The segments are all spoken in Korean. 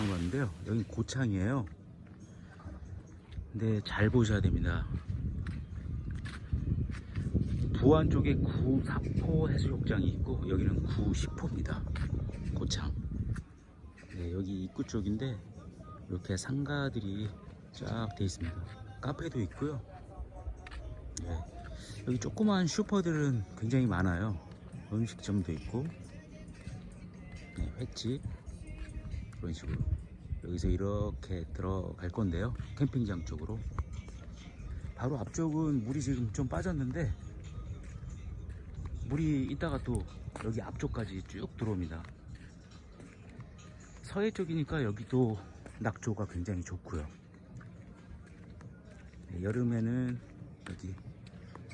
있는데요. 여기 고창이에요. 근데 잘 보셔야 됩니다. 부안 쪽에 구 사포 해수욕장이 있고 여기는 구 시포입니다. 고창. 네, 여기 입구 쪽인데 이렇게 상가들이 쫙 돼 있습니다. 카페도 있고요. 네, 여기 조그만 슈퍼들은 굉장히 많아요. 음식점도 있고, 네, 횟집 그런 식으로 여기서 이렇게 들어갈 건데요. 캠핑장 쪽으로. 바로 앞쪽은 물이 지금 좀 빠졌는데 물이 이따가 또 여기 앞쪽까지 쭉 들어옵니다. 서해 쪽이니까 여기도 낙조가 굉장히 좋고요. 네, 여름에는 여기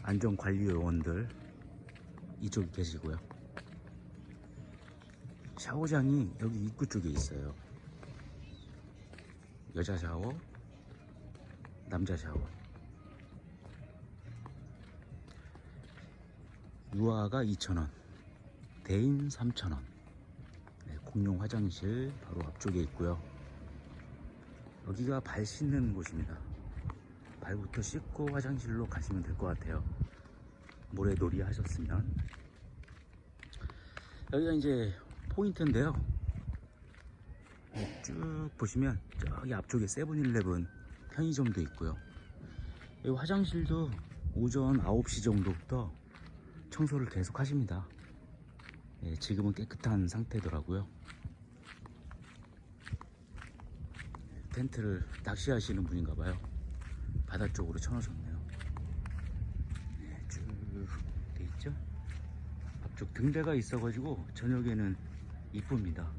안전관리요원들 이쪽에 계시고요. 샤워장이 여기 입구 쪽에 있어요. 여자 샤워, 남자 샤워. 유아가 2,000원, 대인 3,000원. 네, 공용 화장실 바로 앞쪽에 있고요. 여기가 발 씻는 곳입니다. 발부터 씻고 화장실로 가시면 될 것 같아요. 모래놀이 하셨으면. 여기가 이제 포인트인데요. 네, 쭉 보시면 저기 앞쪽에 세븐일레븐 편의점도 있고요. 이 화장실도 오전 9시 정도부터 청소를 계속 하십니다. 예, 지금은 깨끗한 상태더라고요. 텐트를 낚시하시는 분인가 봐요. 바다 쪽으로 쳐놓으셨네요. 네, 쭉돼 있죠? 앞쪽 등대가 있어가지고 저녁에는 이쁩니다.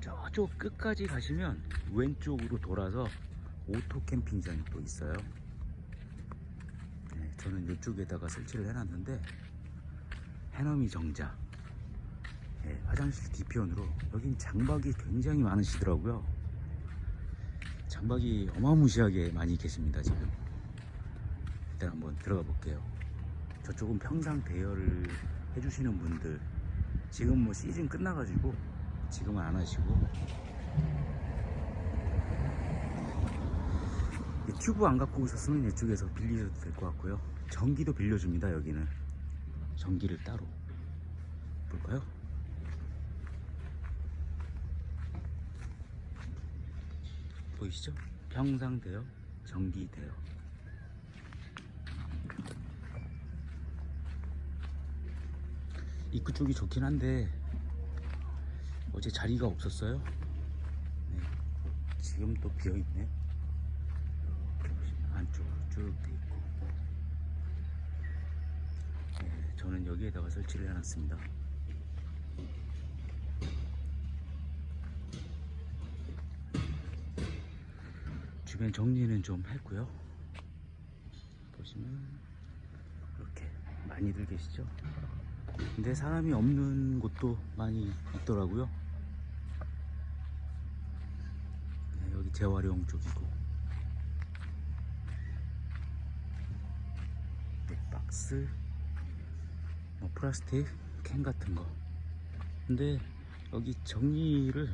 저쪽 끝까지 가시면 왼쪽으로 돌아서 오토 캠핑장이 또 있어요. 네, 저는 이쪽에다가 설치를 해놨는데 해넘이 정자 네, 화장실 뒤편으로 여긴 장박이 굉장히 많으시더라고요. 장박이 어마무시하게 많이 계십니다 지금. 일단 한번 들어가 볼게요. 저쪽은 평상 대여를 해주시는 분들 지금 뭐 시즌 끝나가지고 지금은 안 하시고 이 튜브 안 갖고 오셨으면 이쪽에서 빌리셔도 될 것 같고요. 전기도 빌려줍니다 여기는 전기를 따로 볼까요? 보이시죠? 평상대요, 전기대요. 입구 쪽이 좋긴 한데 어제 자리가 없었어요. 네. 지금 또 비어 있네. 이렇게 보시면 안쪽으로 쭉돼 있고. 네, 저는 여기에다가 설치를 해놨습니다. 주변 정리는 좀 했고요. 보시면 이렇게 많이들 계시죠? 근데 사람이 없는 곳도 많이 있더라고요. 네, 여기 재활용 쪽이고. 네, 박스, 뭐 플라스틱 캔 같은 거. 근데 여기 정리를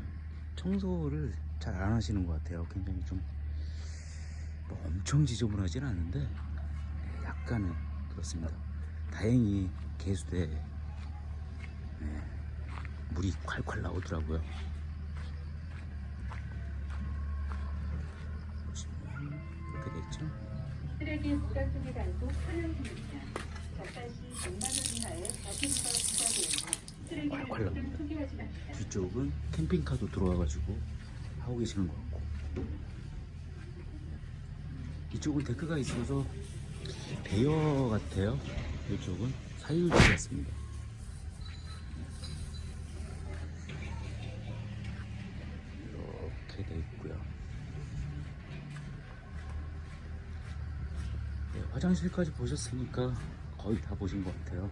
청소를 잘 안 하시는 것 같아요. 굉장히 좀 뭐 엄청 지저분하진 않은데 네, 약간은 그렇습니다. 다행히 개수대에 네, 물이 콸콸 나오더라고요. 보시면 이렇게 돼 있죠. 쓰레기 무단 속에 단속 환영입니다. 작가 시 100만 원 이하의 과태료가 부과됩니다. 쓰레기를 콸콸 맙니다. 뒤쪽은 캠핑카도 들어와가지고 하고 계시는 것 같고 이쪽은 데크가 있어서 대여 같아요 이쪽은 사유지 같습니다 이렇게 돼 있고요 네, 화장실까지 보셨으니까 거의 다 보신 것 같아요